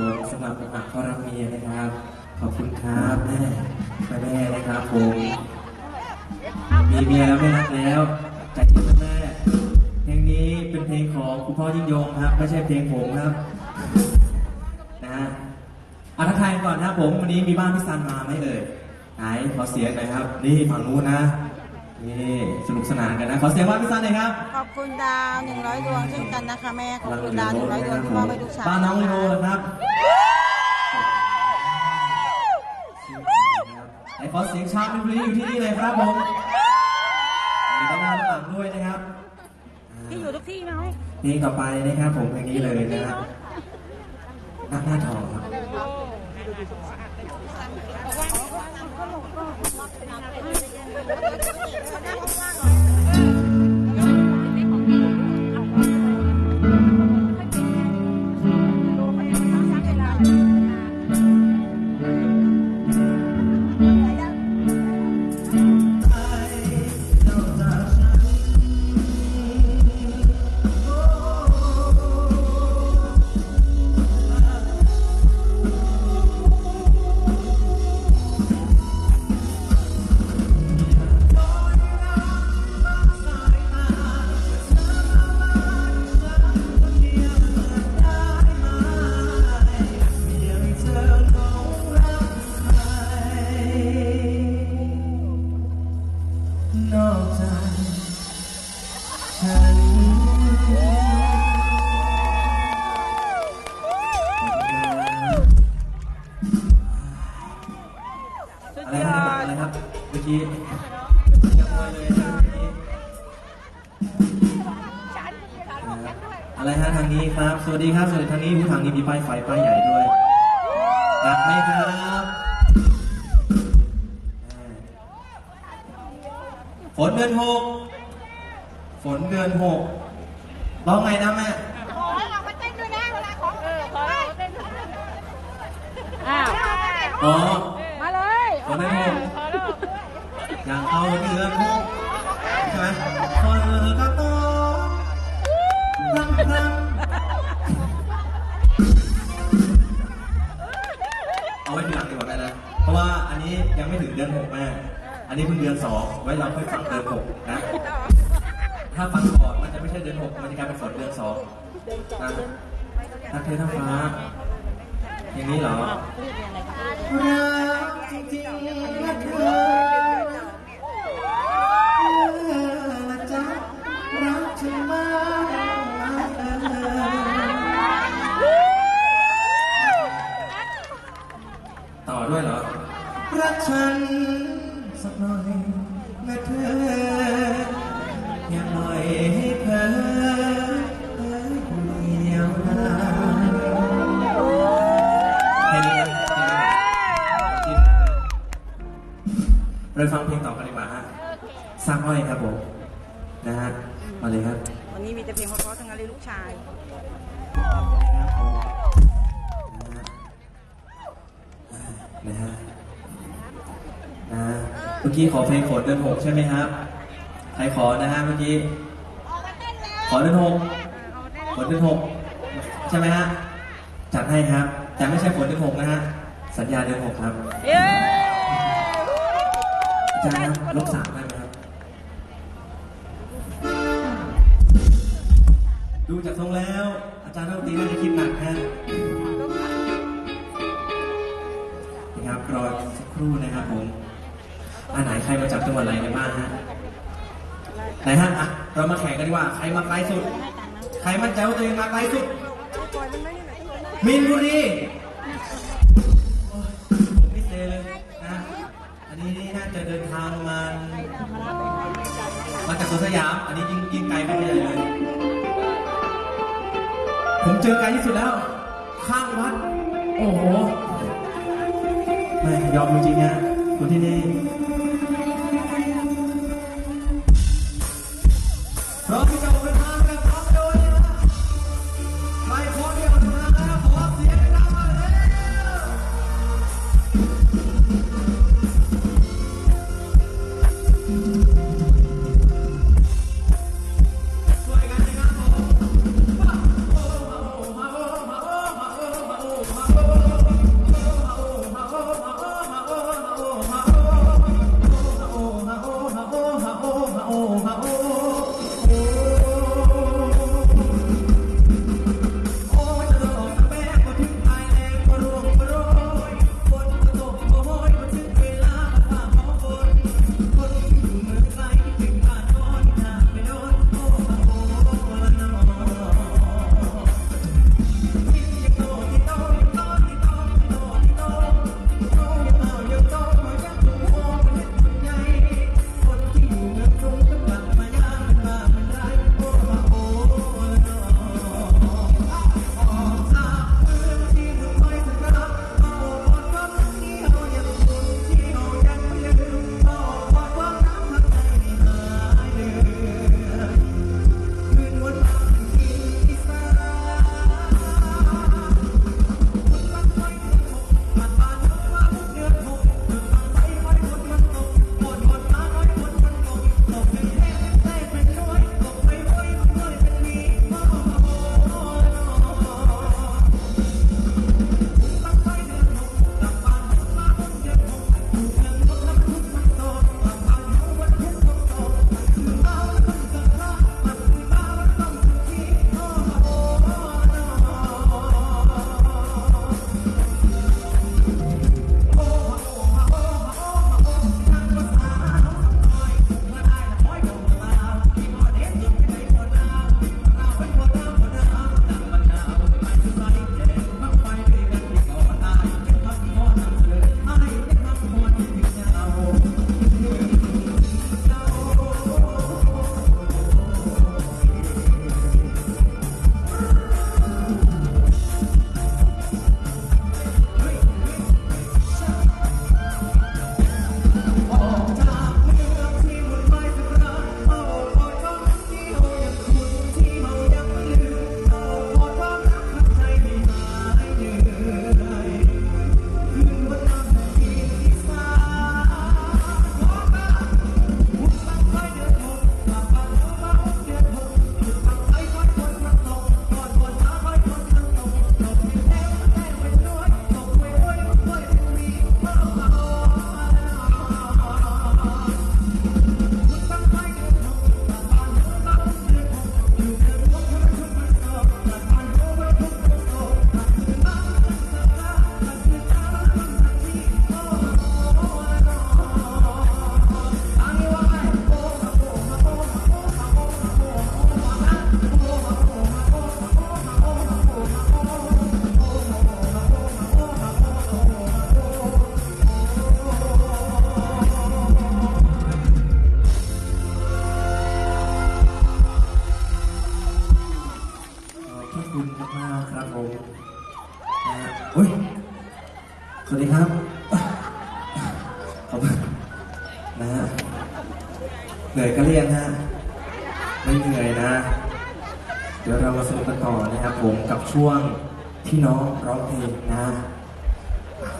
ผมสำหรับอักขรเมียนะครับ ขอบคุณครับแม่แม่แม่นะครับผมมีเมียแล้วไม่รักแล้วใจเย็นแม่เพลงนี้เป็นเพลงของคุณพ่อยิ่งยงครับ ไม่ใช่เพลงผมครับ นะฮะอาทักทายก่อนนะครับผมวันนี้มีบ้านพี่ซันมาไหมเอ่ยไหนขอเสียงหน่อยครับ นี่ฝั่งนู้นนะ นี่สนุกสนานกันนะ ขอเสียงบ้านพี่ซันหน่อยครับขอบคุณดาวหนึ่งร้อยดวงเช่นกันนะคะแม่ ขอบคุณดาวหนึ่งร้อยดวงที่มอบให้ลูกชายป้าน้องลีโอนะครับไอ้ขอเสียงชาวมินบุรีอยู่ที่นี่เลยครับผมมีด้านหน้าด้านหลังด้วยนะครับที่อยู่ทุกที่ไหมเพลงต่อไปนะครับผมเพลงนี้เลยนะครับหน้าหน้าทองครับ 한번 가 อะไรฮะทางนี้ครับ สวัสดีครับสวัสดีทางนี้ผู้ทางนี้มีป้ายไฟป้ายใหญ่ด้วยรักไหมครับอ่าฝนเดือนหกฝนเดือนหกร้องไงนะแม่ขอให้เรามาเต้นด้วยนะเวลาของเออขอเราเต้นอ้าวอ๋อมาเลยฝนเดือนหกอย่างเข้าเดือนหกใช่ไหมฝนก็ตกพรังพรัง เอาไว้ทีหลังดีกว่าแม่นะ เพราะว่าอันนี้ยังไม่ถึงเดือนหกแม่ อันนี้เพิ่งเดือนสองไว้เราค่อยฟังเดือนหกนะ ถ้าฟังก่อนมันจะไม่ใช่เดือนหกมันจะกลายเป็นฝนเดือนสองนะนักเทศฟ้า อย่างนี้เหรอ รักจริงๆนะเธอ ฉันสักหน่อยนะเธออย่าปล่อยให้เธอเธอคนเดียวนะแค่นี้นะแค่นี้นะเราฟังเพลงต่อกันดีกว่าฮะสร้างอ้อยครับผมนะฮะมาเลยครับ วันนี้มีแต่เพลงเพราะๆทั้งนั้นเลยลูกชาย เมื่อกี้ขอเพลงฝนเดือนหกใช่ไหมครับ ใครขอนะฮะเมื่อกี้ ขอเดือนหกฝนเดือนหกใช่ไหมฮะ จัดให้ครับ แต่ไม่ใช่ฝนเดือนหกนะฮะ สัญญาเดือนหกครับอาจารย์ครับลบสามได้ไหมครับ ดูจากทรงแล้ว อาจารย์นักดนตรีน่าจะคิดหนักฮะนะครับรอสักครู่นะครับผม ไหนใครมาจากจังหวัดอะไรกันบ้างฮะไหนฮะอะเรามาแข่งกันดีกว่าใครมาไกลสุด ใครมั่นใจว่าตัวเองมาไกลสุดมินบุรีโอ้ยผมไม่เซเลยนะอันนี้นี่น่าจะเดินทางมามาจากสวนสยาม อันนี้ยิงยิงไกลไปใหญ่เลย ผมเจอไกลที่สุดแล้ว ข้างวัด โอ้โหไม่ยอมจริงๆนะคนที่นี่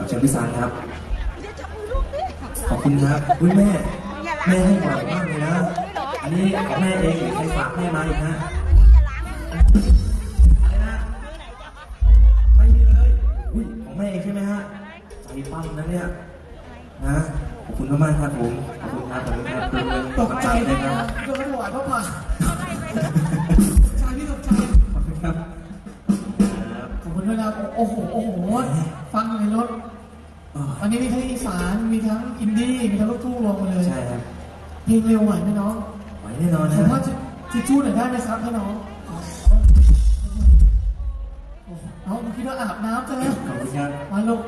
ขอเชิญพี่สารครับ ขอบคุณครับอุ้ยแม่ แม่ให้บ่อยมากเลยนะ อันนี้ของแม่เองหรือใครฝากแม่มาอีกนะอะไรนะไม่มีเลยอุ้ยของแม่เองใช่ไหมฮะ ใจปั้มนะเนี่ย นะ ขอบคุณมากๆครับผม ขอบคุณครับ ขอบคุณครับตกใจเลเลยยคนะ อินดี้มีทั้งลูกทุ่งรวมกันเลยใช่ครับเพลงเร็วไหวไหมน้องไหวแน่นอนผนะมว่าจะจะจู้หน่อยได้ไหมครับให้น้องโอ้โหน้องผมคิดว่าอาบน้ำจะแล้วขอบคุณครับมาลูก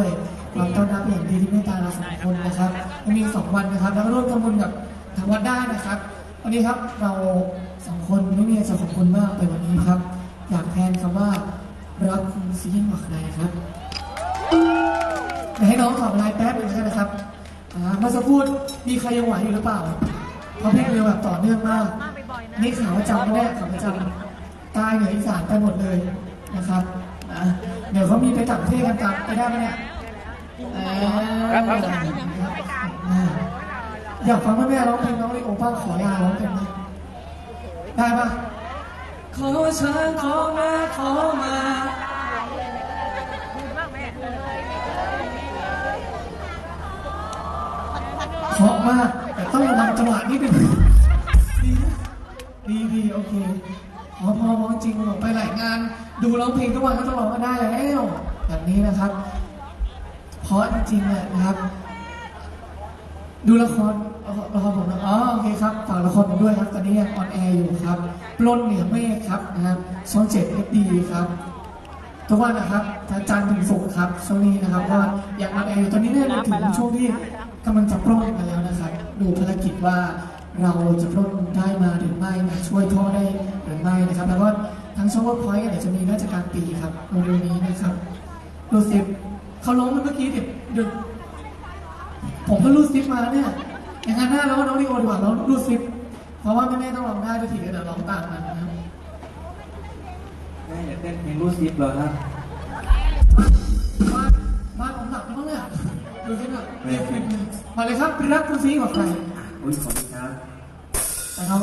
ด้วยความต้อนรับอย่างดีที่เมตตาเราสองคนนะครับยังมีสองวันนะครับ แล้วก็ร่วมทำบุญกับทางวัดได้นะครับ วันนี้ครับเราสองคนไม่มีอะไรจะขอบคุณมากไปวันนี้ครับ อยากแทนคำว่ารักคุณซียิ่งกว่าใครครับให้น้องตอบลน์แป๊บนึงแล้วกันะครับอ่าเมื่อสักครู่มีใครยังไหวอยู่หรือเปล่าเพราะเพลงเร็วแบบต่อเนื่องมาก นี่ข่าวจำไม่ได้ข่าวจำใต้เหนืออีสานไปหมดเลยนะครับ เดี๋ยวเขามีไปต่างประเทศกันกลับไปได้ไหมเนี่ย เอ่ออ่าอยากฟังแม่ร้องเพลงน้องลิโอป้าขอลาร้องเพลงไหมได้ปะขอฉันขอมาขอมาเพราะมากแต่ต้องระวังจังหวะนิดนึงดีดีดีโอเคพอพอพอจริงผมไปหลายงาน ดูร้องเพลงทุกวันก็ต้องร้องกันได้แล้วแบบนี้นะครับ ราะจริงๆเนี่ยนะครับ ดูละครละครผมนะอ๋อโอเคครับฝากละครผมด้วยครับ ตอนนี้ยังออนแอร์อยู่ครับ ปล้นเหนือเมฆครับนะครับช่องเจ็ดเอฟดีครับทุกวันนะครับจันทร์ถึงศุกร์ครับช่วงนี้นะครับว่ายังออนแอร์อยู่ตอนนี้เนี่ยถึงช่วงที่กำลังจะปล้นกันแล้วนะครับดูภารกิจว่าเราจะปล้นได้มาหรือไม่นะช่วยพ่อได้หรือไม่นะครับ แล้วก็ทั้งช่องว่าพอยต์เดี๋ยวจะมีราชการปีครับเร็วๆนี้นะครับดูสิ เขาร้องมันเมื่อกี้เด็กดึกผมก็รูดซิปมาเนี่ย อย่างนั้นหน้าเราก็น้องดีโอดีกว่าเรารูดซิป เพราะว่าแม่ๆต้องร้องได้ด้วยทีเดี๋ยวร้องตามมันนะครับแม่อยากเต้นเพลงรูดซิปเหรอครับบ้านบ้านผมหลับแล้วมั้งเนี่ยดูสิแบบเรียกฟินเลยมาเลยครับรักคุณซีกว่าใครอุ้ยขอบคุณครับแต่น้อง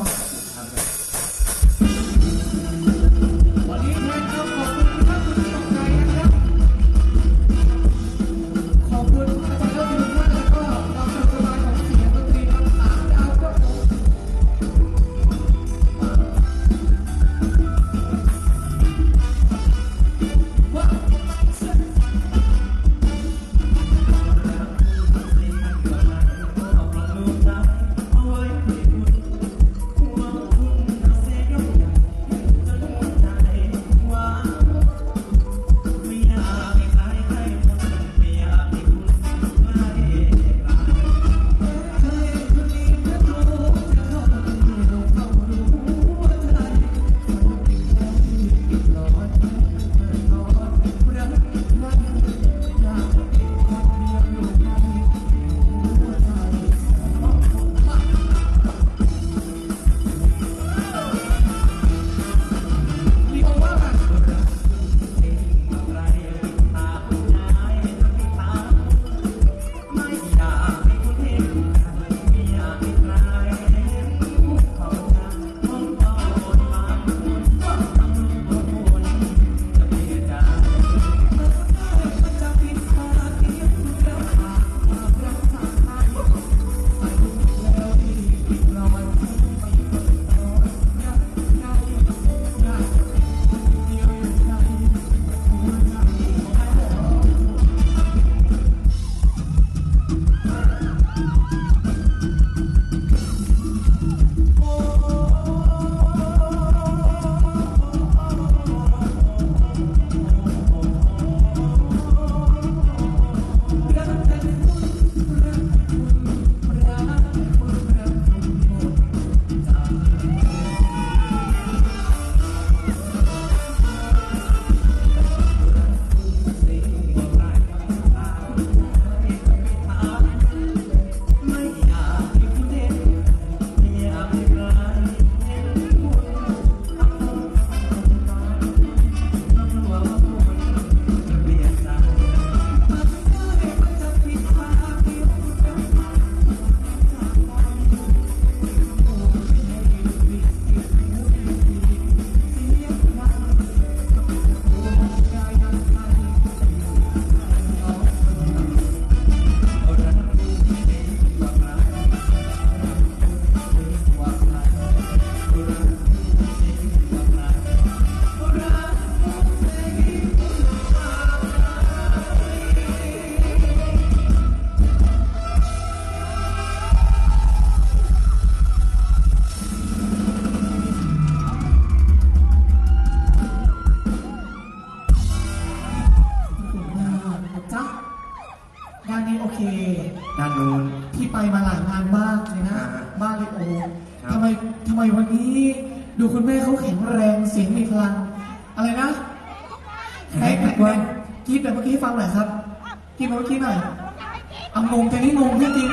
เอางงแต่นี่งงจริง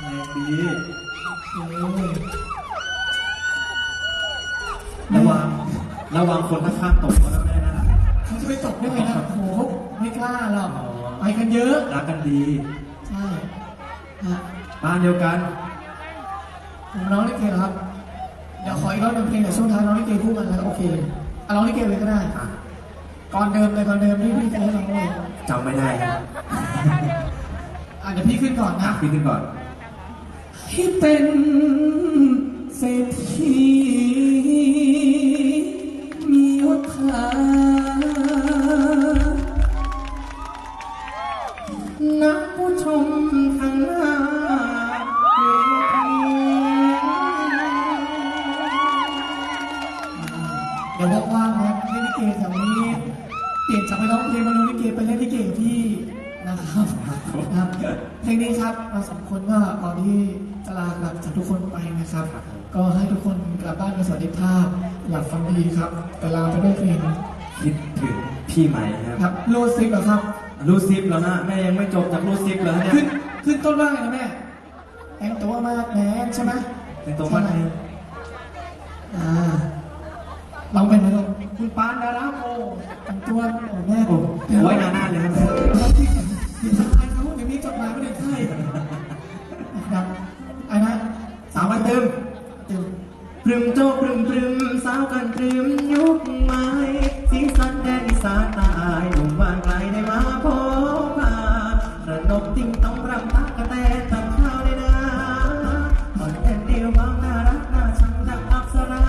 แรงดีๆโอ้ยระวังระวังคนข้างๆตกนะแม่นะเขาจะไปตกได้ไงนะโอ้โหไม่กล้าหรอกไปกันเยอะรักกันดีใช่ฮะบ้านเดียวกันผมร้องลิเกเหรอครับ เดี๋ยวขออีกรอบหนึ่งเพลงเดี๋ยวช่วงท้ายร้องลิเกคู่กันแล้วโอเคเลยอะร้องลิเกเลยก็ได้อะก่อนเดิมเลยก่อนเดิมที่พี่จะให้ร้องเลยจำไม่ได้ครับ อะเดี๋ยวพี่ขึ้นก่อนอะนะ พี่ขึ้นก่อนให้เป็นเศรษฐี พี่ใหม่ครับครับโลซิกเหรอครับ รูซิปแล้วนะแม่ยังไม่จบจากรูซิปเลยเนี่ยขึ้นขึ้นต้นว่าไงนะแม่แต่งตัวมาแหนใช่ไหมในตัวมันเองอ่าลองเป็นไหมลูกคุณปานดาราโอแต่งตัวโอ้แม่โอ้โหหน้าหน้าเลยครับผิดทายเขาเดี๋ยวนี้จดหมายไม่ได้ใช่นะครับไอ้นะสาววันเติมเติมพรึมโจพรึมพรึมสาวกันพรึมยุคใหม่สีสันแดนอี สาตายหนุ่มวางไกลได้มาพบพาระนกติ้งต้องรำตักกระแตนตังข้าวเลยนะอ่อนแอนเดียวบางน่ารักน่าชังดังอับสรา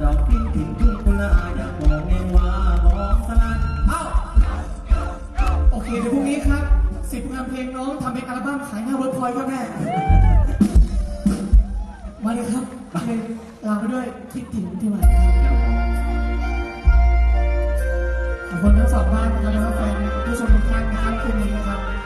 ดอกฟินถึงทุ่งกุลาอยากบอกเองว่าบอกสลัดเอ้าโอเคเดี๋ยวพรุ่งนี้ครับสิบงานเพลงน้องทำเป็นอัลบั้มขายหน้าเวิร์กพอยต์ครับแม่มาเลยครับเลาไปด้วยคิดถึงที่มาครับ ทั้งสองบ้านนะครับแล้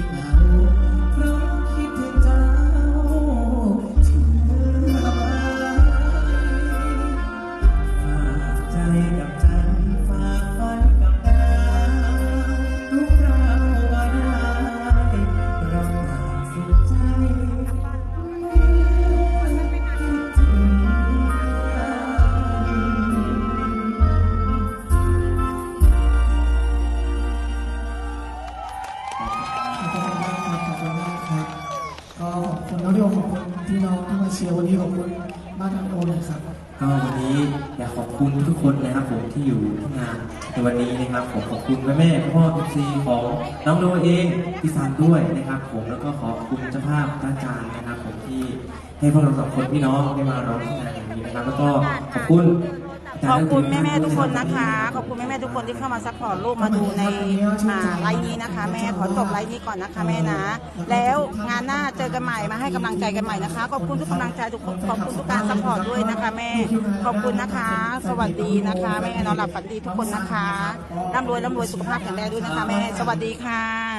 ที่เนี้ขอบคุณมากครับโอนะครับ ก็วันนี้อยากขอบคุณทุกคนนะครับผมที่อยู่ที่งานในวันนี้นะครับผมขอบคุณแม่แม่พ่อเอฟซีของน้องโดเองพี่ซานด้วยนะครับผมแล้วก็ขอบคุณเจ้าภาพท่านอาจารย์นะครับผมที่ให้พวกเราสองคนพี่น้องได้มาร้องที่งานอย่างนี้นะครับ แล้วก็ขอบคุณ ขอบคุณแม่ทั้งๆทุกคนนะคะ ขอบคุณแม่ๆทุกคนที่เข้ามาซัพพอร์ตลูกมาดูในไลฟ์นี้นะคะ แม่ขอจบไลฟ์นี้ก่อนนะคะแม่นะ แล้วงานหน้าเจอกันใหม่มาให้กำลังใจกันใหม่นะคะ ขอบคุณทุกกำลังใจทุกคนขอบคุณทุกการซัพพอร์ตด้วยนะคะ แม่ขอบคุณนะคะ สวัสดีนะคะแม่นอนหลับฝันดีทุกคนนะคะร่ำรวยร่ำรวยสุขภาพแข็งแรงด้วยนะคะ แม่สวัสดีค่ะ